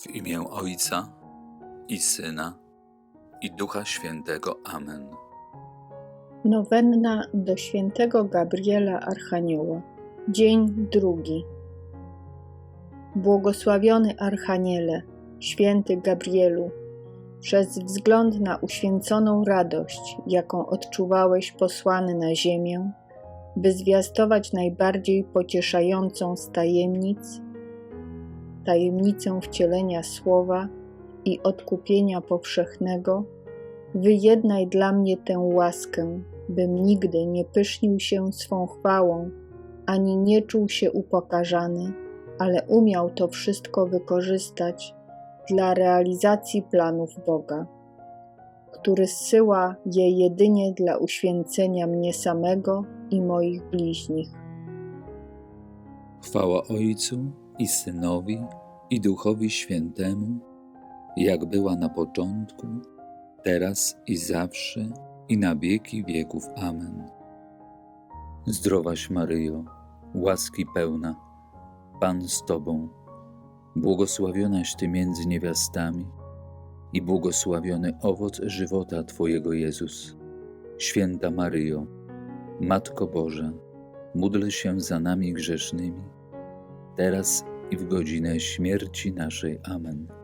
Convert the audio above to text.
W imię Ojca i Syna i Ducha Świętego. Amen. Nowenna do świętego Gabriela Archanioła. Dzień drugi. Błogosławiony Archaniele, święty Gabrielu, przez wzgląd na uświęconą radość, jaką odczuwałeś posłany na ziemię, by zwiastować najbardziej pocieszającą z tajemnic, tajemnicę wcielenia słowa i odkupienia powszechnego, wyjednaj dla mnie tę łaskę, bym nigdy nie pysznił się swą chwałą, ani nie czuł się upokarzany, ale umiał to wszystko wykorzystać dla realizacji planów Boga, który zsyła je jedynie dla uświęcenia mnie samego i moich bliźnich. Chwała Ojcu i Synowi i Duchowi Świętemu, jak była na początku, teraz i zawsze, i na wieki wieków. Amen. Zdrowaś Maryjo, łaski pełna, Pan z Tobą, błogosławionaś Ty między niewiastami i błogosławiony owoc żywota Twojego Jezus. Święta Maryjo, Matko Boża, módl się za nami grzesznymi, teraz i w godzinę śmierci naszej. Amen.